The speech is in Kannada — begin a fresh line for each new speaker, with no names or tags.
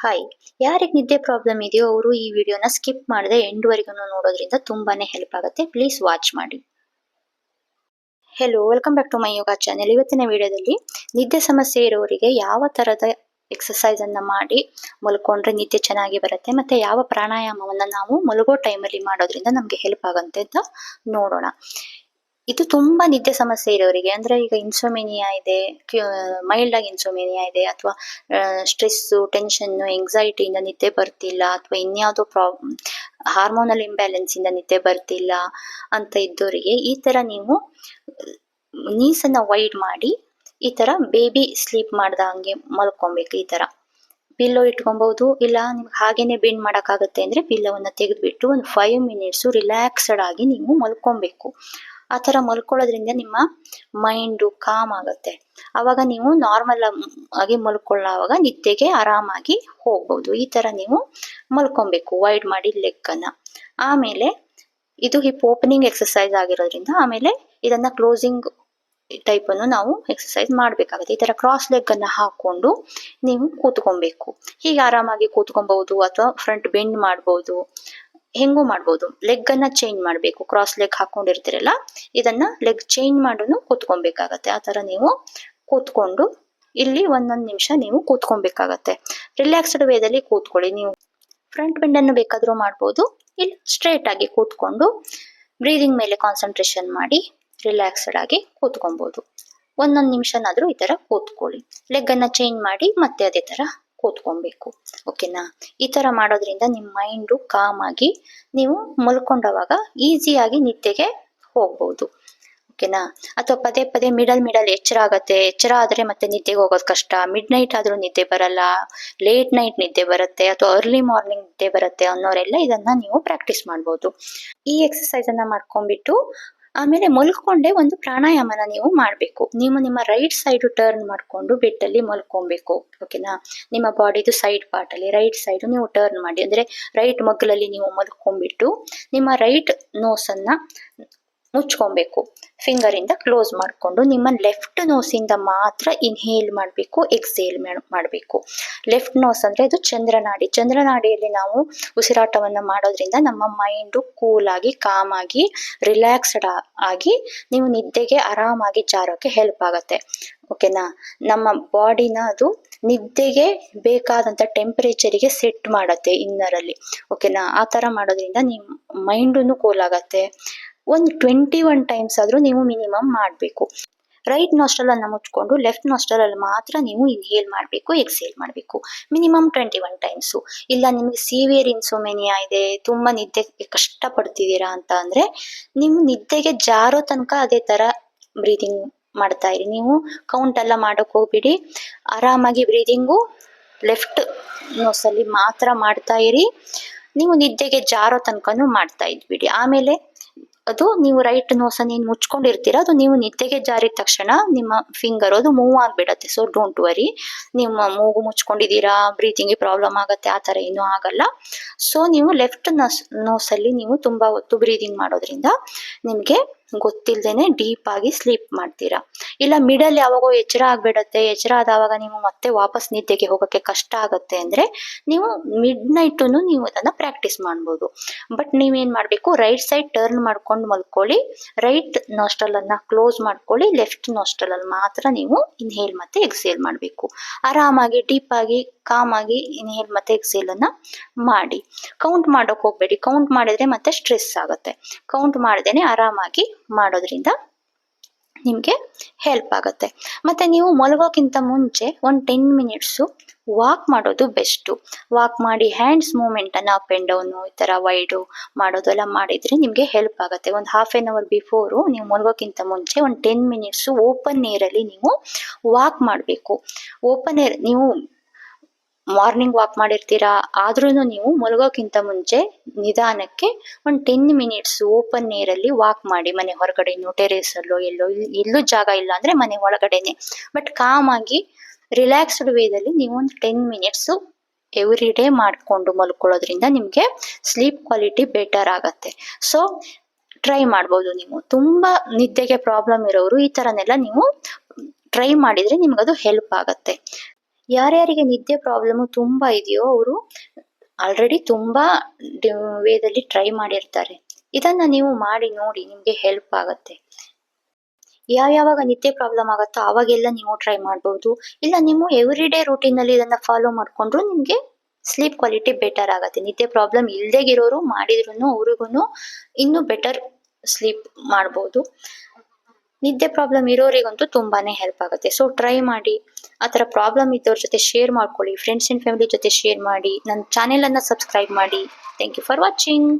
ಹಾಯ್ ಯಾರಿಗೆ ನಿದ್ದೆ ಪ್ರಾಬ್ಲಮ್ ಇದೆಯೋ ಅವರು ಈ ವಿಡಿಯೋನ ಸ್ಕಿಪ್ ಮಾಡದೆ ಎಂಡ್ವರೆಗೂ ನೋಡೋದ್ರಿಂದ ತುಂಬಾನೇ ಹೆಲ್ಪ್ ಆಗುತ್ತೆ. ಪ್ಲೀಸ್ ವಾಚ್ ಮಾಡಿ. Hello welcome back to my yoga channel ಇವತ್ತಿನ ವಿಡಿಯೋದಲ್ಲಿ ನಿದ್ದೆ ಸಮಸ್ಯೆ ಇರೋರಿಗೆ ಯಾವ ತರದ ಎಕ್ಸಸೈಸ್ ಅನ್ನ ಮಾಡಿ ಮಲ್ಕೊಂಡ್ರೆ ನಿದ್ದೆ ಚೆನ್ನಾಗಿ ಬರುತ್ತೆ ಮತ್ತೆ ಯಾವ ಪ್ರಾಣಾಯಾಮವನ್ನು ನಾವು ಮಲಗೋ ಟೈಮಲ್ಲಿ ಮಾಡೋದ್ರಿಂದ ನಮ್ಗೆ ಹೆಲ್ಪ್ ಆಗುತ್ತೆ ಅಂತ ನೋಡೋಣ. ಇದು ತುಂಬಾ ನಿದ್ದೆ ಸಮಸ್ಯೆ ಇರೋರಿಗೆ. ಅಂದ್ರೆ ಈಗ ಇನ್ಸೋಮೇನಿಯಾ ಇದೆ ಮೈಲ್ಡ್ ಆಗಿ ಇನ್ಸೋಮೇನಿಯಾ ಇದೆ ಅಥವಾ ಸ್ಟ್ರೆಸ್ ಟೆನ್ಷನ್ ಎಂಗ್ಸೈಟಿಯಿಂದ ನಿದ್ದೆ ಬರ್ತಿಲ್ಲ ಅಥವಾ ಇನ್ಯಾವುದೋ ಪ್ರಾಬ್ಲಮ್ ಹಾರ್ಮೋನಲ್ ಇಂಬ್ಯಾಲೆನ್ಸ್ ಇಂದ ನಿದ್ದೆ ಬರ್ತಿಲ್ಲ ಅಂತ ಇದ್ದವರಿಗೆ ಈ ತರ ನೀವು, ನೀಸನ್ನ ವೈಡ್ ಮಾಡಿ ಈ ತರ ಬೇಬಿ ಸ್ಲೀಪ್ ಮಾಡ್ದ ಹಂಗೆ ಮಲ್ಕೊಬೇಕು ಈ ತರ. ಪಿಲ್ಲೋ ಇಟ್ಕೊಬಹುದು ಇಲ್ಲ ನಿಮ್ಗೆ ಹಾಗೇನೆ ಬೆಂಡ್ ಮಾಡಕ್ಕಾಗತ್ತೆ ಅಂದ್ರೆ ಪಿಲ್ಲೋವನ್ನ ತೆಗೆದ್ಬಿಟ್ಟು ಒಂದು ಫೈವ್ ಮಿನಿಟ್ಸ್ ರಿಲ್ಯಾಕ್ಸ್ಡ್ ಆಗಿ ನೀವು ಮಲ್ಕೊಬೇಕು. ಆ ಥರ ಮಲ್ಕೊಳ್ಳೋದ್ರಿಂದ ನಿಮ್ಮ ಮೈಂಡು ಕಾಮ್ ಆಗುತ್ತೆ. ಅವಾಗ ನೀವು ನಾರ್ಮಲ್ ಆಗಿ ಮಲ್ಕೊಳ್ಳೋವಾಗ ನಿದ್ದೆಗೆ ಆರಾಮಾಗಿ ಹೋಗ್ಬೋದು. ಈ ತರ ನೀವು ಮಲ್ಕೊಬೇಕು ವೈಡ್ ಮಾಡಿ ಲೆಗ್ ಅನ್ನ ಆಮೇಲೆ ಇದು ಹಿಪ್ ಓಪನಿಂಗ್ ಎಕ್ಸಸೈಸ್ ಆಗಿರೋದ್ರಿಂದ ಆಮೇಲೆ ಇದನ್ನ ಕ್ಲೋಸಿಂಗ್ ಟೈಪ್ ಅನ್ನು ನಾವು ಎಕ್ಸಸೈಸ್ ಮಾಡಬೇಕಾಗುತ್ತೆ. ಈ ತರ ಕ್ರಾಸ್ ಲೆಗ್ ಅನ್ನ ಹಾಕೊಂಡು ನೀವು ಕೂತ್ಕೊಬೇಕು. ಹೀಗೆ ಆರಾಮಾಗಿ ಕೂತ್ಕೊಬಹುದು ಅಥವಾ ಫ್ರಂಟ್ ಬೆಂಡ್ ಮಾಡಬಹುದು ಹೆಂಗೂ ಮಾಡ್ಬೋದು. ಲೆಗ್ ಅನ್ನ ಚೇಂಜ್ ಮಾಡಬೇಕು. ಕ್ರಾಸ್ ಲೆಗ್ ಹಾಕೊಂಡಿರ್ತೀರಲ್ಲ, ಇದನ್ನ ಲೆಗ್ ಚೇಂಜ್ ಮಾಡೋನು ಕೂತ್ಕೊಬೇಕಾಗತ್ತೆ. ಆ ತರ ನೀವು ಕೂತ್ಕೊಂಡು ಇಲ್ಲಿ ಒಂದೊಂದು ನಿಮಿಷ ನೀವು ಕೂತ್ಕೊಬೇಕಾಗತ್ತೆ. ರಿಲ್ಯಾಕ್ಸ್ಡ್ ವೇದಲ್ಲಿ ಕೂತ್ಕೊಳ್ಳಿ. ನೀವು ಫ್ರಂಟ್ ಬೆಂಡ್ ಅನ್ನು ಬೇಕಾದ್ರೂ ಮಾಡ್ಬೋದು. ಇಲ್ಲಿ ಸ್ಟ್ರೇಟ್ ಆಗಿ ಕೂತ್ಕೊಂಡು ಬ್ರೀದಿಂಗ್ ಮೇಲೆ ಕಾನ್ಸಂಟ್ರೇಷನ್ ಮಾಡಿ ರಿಲ್ಯಾಕ್ಸ್ಡ್ ಆಗಿ ಕೂತ್ಕೊಬಹುದು ಒಂದೊಂದು ನಿಮಿಷನಾದ್ರೂ ಈ ತರ ಕೂತ್ಕೊಳ್ಳಿ. ಲೆಗ್ ಅನ್ನ ಚೇಂಜ್ ಮಾಡಿ ಮತ್ತೆ ಅದೇ ತರ ಕೂತ್ಕೊಬೇಕು ಓಕೆನಾ ಈ ತರ ಮಾಡೋದ್ರಿಂದ ನಿಮ್ಮ ಮೈಂಡು ಕಾಮ್ ಆಗಿ ನೀವು ಮಲ್ಕೊಂಡವಾಗ ಈಸಿಯಾಗಿ ನಿದ್ದೆಗೆ ಹೋಗ್ಬೋದು ಓಕೆನಾ ಅಥವಾ ಪದೇ ಪದೇ ಮಿಡಲ್ ಮಿಡಲ್ ಎಚ್ಚರ ಆಗತ್ತೆ, ಎಚ್ಚರ ಆದ್ರೆ ಮತ್ತೆ ನಿದ್ದೆಗೆ ಹೋಗೋದು ಕಷ್ಟ. ಮಿಡ್ ನೈಟ್ ಆದ್ರೂ ನಿದ್ದೆ ಬರಲ್ಲ ಲೇಟ್ ನೈಟ್ ನಿದ್ದೆ ಬರುತ್ತೆ, ಅಥವಾ ಅರ್ಲಿ ಮಾರ್ನಿಂಗ್ ನಿದ್ದೆ ಬರುತ್ತೆ ಅನ್ನೋರೆಲ್ಲ ಇದನ್ನ ನೀವು ಪ್ರಾಕ್ಟೀಸ್ ಮಾಡ್ಬೋದು. ಈ ಎಕ್ಸಸೈಸನ್ನು ಮಾಡ್ಕೊಂಡ್ಬಿಟ್ಟು ಆಮೇಲೆ ಮಲ್ಕೊಂಡೆ ಒಂದು ಪ್ರಾಣಾಯಾಮನ ನೀವು ಮಾಡಬೇಕು. ನೀವು ನಿಮ್ಮ ರೈಟ್ ಸೈಡ್ ಟರ್ನ್ ಮಾಡಿಕೊಂಡು ಬೆಡ್ ಅಲ್ಲಿ ಮಲ್ಕೊಬೇಕು ಓಕೆನಾ ನಿಮ್ಮ ಬಾಡಿದು ಸೈಡ್ ಪಾರ್ಟ್ ಅಲ್ಲಿ ರೈಟ್ ಸೈಡ್ ನೀವು ಟರ್ನ್ ಮಾಡಿ, ಅಂದ್ರೆ ರೈಟ್ ಮಗ್ಗಲಲ್ಲಿ ನೀವು ಮಲ್ಕೊಂಡ್ಬಿಟ್ಟು ನಿಮ್ಮ ರೈಟ್ ನೋಸ್ ಅನ್ನ ಮುಚ್ಕೊಬೇಕು. ಫಿಂಗರ್ ಇಂದ ಕ್ಲೋಸ್ ಮಾಡಿಕೊಂಡು ನಿಮ್ಮ ಲೆಫ್ಟ್ ನೋಸಿಂದ ಮಾತ್ರ ಇನ್ಹೇಲ್ ಮಾಡಬೇಕು ಎಕ್ಸೇಲ್ ಮಾಡಬೇಕು. ಲೆಫ್ಟ್ ನೋಸ್ ಅಂದರೆ ಅದು ಚಂದ್ರನಾಡಿ. ಚಂದ್ರನಾಡಿಯಲ್ಲಿ ನಾವು ಉಸಿರಾಟವನ್ನು ಮಾಡೋದ್ರಿಂದ ನಮ್ಮ ಮೈಂಡು ಕೂಲಾಗಿ ಕಾಮಾಗಿ ರಿಲ್ಯಾಕ್ಸ್ಡ್ ಆಗಿ ನೀವು ನಿದ್ದೆಗೆ ಆರಾಮಾಗಿ ಜಾರೋಕ್ಕೆ ಹೆಲ್ಪ್ ಆಗುತ್ತೆ. ಓಕೆನಾ ನಮ್ಮ ಬಾಡಿನ ಅದು ನಿದ್ದೆಗೆ ಬೇಕಾದಂಥ ಟೆಂಪರೇಚರಿಗೆ ಸೆಟ್ ಮಾಡುತ್ತೆ ಇನ್ನರಲ್ಲಿ ಓಕೆನಾ ಆ ಥರ ಮಾಡೋದ್ರಿಂದ ನಿಮ್ಮ ಮೈಂಡು ಕೂಲ್ ಒಂದು ಟ್ವೆಂಟಿ ಒನ್ ಟೈಮ್ಸ್ ಆದರೂ ನೀವು ಮಿನಿಮಮ್ ಮಾಡಬೇಕು. ರೈಟ್ ನಾಸ್ಟಲನ್ನು ಮುಚ್ಕೊಂಡು ಲೆಫ್ಟ್ ನಾಸ್ಟಲಲ್ಲಿ ಮಾತ್ರ ನೀವು ಇನ್ಹೇಲ್ ಮಾಡಬೇಕು ಎಕ್ಸೇಲ್ ಮಾಡಬೇಕು. ಮಿನಿಮಮ್ ಟ್ವೆಂಟಿ ಒನ್ ಟೈಮ್ಸು ಇಲ್ಲ, ನಿಮಗೆ ಸಿವಿಯರ್ ಇನ್ಸೋಮೆನಿಯಾ ಇದೆ, ತುಂಬ ನಿದ್ದೆ ಕಷ್ಟಪಡ್ತಿದ್ದೀರಾ ಅಂತ ಅಂದರೆ, ನೀವು ನಿದ್ದೆಗೆ ಜಾರೋ ತನಕ ಅದೇ ಥರ ಬ್ರೀದಿಂಗ್ ಮಾಡ್ತಾ ಇರಿ. ನೀವು ಕೌಂಟ್ ಎಲ್ಲ ಮಾಡೋಕೆ ಹೋಗ್ಬಿಡಿ. ಆರಾಮಾಗಿ ಬ್ರೀದಿಂಗು ಲೆಫ್ಟ್ ನೋಸಲ್ಲಿ ಮಾತ್ರ ಮಾಡ್ತಾ ಇರಿ. ನೀವು ನಿದ್ದೆಗೆ ಜಾರೋ ತನಕನೂ ಮಾಡ್ತಾ ಇದ್ಬಿಡಿ. ಆಮೇಲೆ ಅದು ನೀವು ರೈಟ್ ನೋಸನ್ನ ಏನ್ ಮುಚ್ಕೊಂಡಿರ್ತೀರ, ಅದು ನೀವು ನಿದ್ದೆಗೆ ಜಾರಿದ ತಕ್ಷಣ ನಿಮ್ಮ ಫಿಂಗರ್ ಅದು ಮೂವ್ ಆಗ್ಬಿಡತ್ತೆ. ಸೊ ಡೋಂಟ್ ವರಿ ನಿಮ್ಮ ಮೂಗು ಮುಚ್ಕೊಂಡಿದ್ದೀರಾ ಬ್ರೀತಿಂಗ್ ಪ್ರಾಬ್ಲಮ್ ಆಗತ್ತೆ, ಆ ತರ ಏನೂ ಆಗಲ್ಲ. ಸೊ ನೀವು ಲೆಫ್ಟ್ ನಸ್ ನೋಸಲ್ಲಿ ನೀವು ತುಂಬಾ ಹೊತ್ತು ಬ್ರೀದಿಂಗ್ ಮಾಡೋದ್ರಿಂದ ನಿಮ್ಗೆ ಗೊತ್ತಿಲ್ದೇನೆ ಡೀಪ್ ಆಗಿ ಸ್ಲೀಪ್ ಮಾಡ್ತೀರಾ. ಇಲ್ಲ ಮಿಡಲ್ ಯಾವಾಗೋ ಎಚ್ಚರ ಆಗ್ಬಿಡತ್ತೆ, ಎಚ್ಚರ ಆದವಾಗ ನೀವು ಮತ್ತೆ ವಾಪಸ್ ನಿದ್ದೆಗೆ ಹೋಗಕ್ಕೆ ಕಷ್ಟ ಆಗುತ್ತೆ ಅಂದ್ರೆ ನೀವು ಮಿಡ್ ನೈಟ್ ನೀವು ಅದನ್ನ ಪ್ರಾಕ್ಟೀಸ್ ಮಾಡ್ಬೋದು. ಬಟ್ ನೀವೇನ್ ಮಾಡಬೇಕು ರೈಟ್ ಸೈಡ್ ಟರ್ನ್ ಮಾಡ್ಕೊಂಡು ಮಲ್ಕೊಳ್ಳಿ ರೈಟ್ ನಾಸ್ಟಲ್ ಅನ್ನ ಕ್ಲೋಸ್ ಮಾಡ್ಕೊಳ್ಳಿ ಲೆಫ್ಟ್ ನಾಸ್ಟಲ್ ಅಲ್ಲಿ ಮಾತ್ರ ನೀವು ಇನ್ಹೇಲ್ ಮತ್ತೆ ಎಕ್ಸೇಲ್ ಮಾಡಬೇಕು. ಆರಾಮಾಗಿ ಡೀಪ್ ಆಗಿ ಕಾಮ್ ಆಗಿ ಇನ್ಹೇಲ್ ಮತ್ತೆ ಎಕ್ಸೇಲ್ ಅನ್ನ ಮಾಡಿ. ಕೌಂಟ್ ಮಾಡೋಕೆ ಹೋಗ್ಬೇಡಿ. ಕೌಂಟ್ ಮಾಡಿದ್ರೆ ಮತ್ತೆ ಸ್ಟ್ರೆಸ್ ಆಗುತ್ತೆ. ಕೌಂಟ್ ಮಾಡ್ದೇನೆ ಆರಾಮಾಗಿ ಮಾಡೋದ್ರಿಂದ ನಿಮಗೆ ಹೆಲ್ಪ್ ಆಗುತ್ತೆ. ಮತ್ತೆ ನೀವು ಮಲಗೋಕ್ಕಿಂತ ಮುಂಚೆ ಒಂದು ಟೆನ್ ಮಿನಿಟ್ಸು ವಾಕ್ ಮಾಡೋದು ಬೆಸ್ಟು ವಾಕ್ ಮಾಡಿ ಹ್ಯಾಂಡ್ಸ್ ಮೂಮೆಂಟನ್ನು ಅಪ್ ಅಂಡ್ ಡೌನ್ ಈ ತರ ವೈಡು ಮಾಡೋದೆಲ್ಲ ಮಾಡಿದ್ರೆ ನಿಮಗೆ ಹೆಲ್ಪ್ ಆಗುತ್ತೆ. ಒಂದು ಹಾಫ್ ಎನ್ ಅವರ್ ಬಿಫೋರು ನೀವು ಮಲಗೋಕ್ಕಿಂತ ಮುಂಚೆ ಒಂದು ಟೆನ್ ಮಿನಿಟ್ಸು ಓಪನ್ ಏರಲ್ಲಿ ನೀವು ವಾಕ್ ಮಾಡಬೇಕು. ಓಪನ್ ಏರ್ ನೀವು ಮಾರ್ನಿಂಗ್ ವಾಕ್ ಮಾಡಿರ್ತೀರಾ? ಆದ್ರೂ ನೀವು ಮಲಗೋಕ್ಕಿಂತ ಮುಂಚೆ ನಿಧಾನಕ್ಕೆ ಒಂದು ಟೆನ್ ಮಿನಿಟ್ಸ್ ಓಪನ್ ನೀರಲ್ಲಿ ವಾಕ್ ಮಾಡಿ. ಮನೆ ಹೊರಗಡೆ ಟೆರೇಸ್ ಅಲ್ಲೋ ಎಲ್ಲೋ ಎಲ್ಲೂ ಜಾಗ ಇಲ್ಲ ಅಂದ್ರೆ ಮನೆ ಒಳಗಡೆನೆ. ಬಟ್ ಕಾಮ್ ಆಗಿ ರಿಲ್ಯಾಕ್ಸ್ಡ್ ವೇದಲ್ಲಿ ನೀವು ಒಂದು ಟೆನ್ ಮಿನಿಟ್ಸ್ ಎವ್ರಿ ಡೇ ಮಾಡ್ಕೊಂಡು ಮಲ್ಕೊಳ್ಳೋದ್ರಿಂದ ನಿಮಗೆ ಸ್ಲೀಪ್ ಕ್ವಾಲಿಟಿ ಬೆಟರ್ ಆಗತ್ತೆ. ಸೊ ಟ್ರೈ ಮಾಡ್ಬೋದು ನೀವು. ತುಂಬಾ ನಿದ್ದೆಗೆ ಪ್ರಾಬ್ಲಮ್ ಇರೋರು ಈ ಥರನೆಲ್ಲ ನೀವು ಟ್ರೈ ಮಾಡಿದ್ರೆ ನಿಮ್ಗದು ಹೆಲ್ಪ್ ಆಗತ್ತೆ. ಯಾರ್ಯಾರಿಗೆ ನಿದ್ದೆ ಪ್ರಾಬ್ಲಮ್ ತುಂಬಾ ಇದೆಯೋ ಅವರು ಆಲ್ರೆಡಿ ತುಂಬಾ ವೇದಲ್ಲಿ ಟ್ರೈ ಮಾಡಿರ್ತಾರೆ. ಇದನ್ನ ನೀವು ಮಾಡಿ ನೋಡಿ, ನಿಮ್ಗೆ ಹೆಲ್ಪ್ ಆಗುತ್ತೆ. ಯಾವ ಯಾವಾಗ ನಿದ್ದೆ ಪ್ರಾಬ್ಲಮ್ ಆಗುತ್ತೋ ಅವಾಗೆಲ್ಲ ನೀವು ಟ್ರೈ ಮಾಡಬಹುದು ಇಲ್ಲ, ನೀವು ಎವ್ರಿ ಡೇ ಅಲ್ಲಿ ಇದನ್ನ ಫಾಲೋ ಮಾಡ್ಕೊಂಡ್ರು ನಿಮ್ಗೆ ಸ್ಲೀಪ್ ಕ್ವಾಲಿಟಿ ಬೆಟರ್ ಆಗುತ್ತೆ. ನಿದ್ದೆ ಪ್ರಾಬ್ಲಮ್ ಇಲ್ದೇಗಿರೋರು ಮಾಡಿದ್ರು ಅವ್ರಿಗೂ ಇನ್ನೂ ಬೆಟರ್ ಸ್ಲೀಪ್ ಮಾಡ್ಬೋದು. ನಿದ್ದೆ ಪ್ರಾಬ್ಲಮ್ ಇರೋರಿಗಂತೂ ತುಂಬಾನೇ ಹೆಲ್ಪ್ ಆಗುತ್ತೆ. ಸೊ ಟ್ರೈ ಮಾಡಿ, ಆ ಥರ ಪ್ರಾಬ್ಲಮ್ ಇದ್ದವ್ರ ಜೊತೆ ಶೇರ್ ಮಾಡ್ಕೊಳ್ಳಿ ಫ್ರೆಂಡ್ಸ್ ಅಂಡ್ ಫ್ಯಾಮಿಲಿ ಜೊತೆ ಶೇರ್ ಮಾಡಿ, ನನ್ನ ಚಾನೆಲ್ ಅನ್ನ ಸಬ್ಸ್ಕ್ರೈಬ್ ಮಾಡಿ. Thank you for watching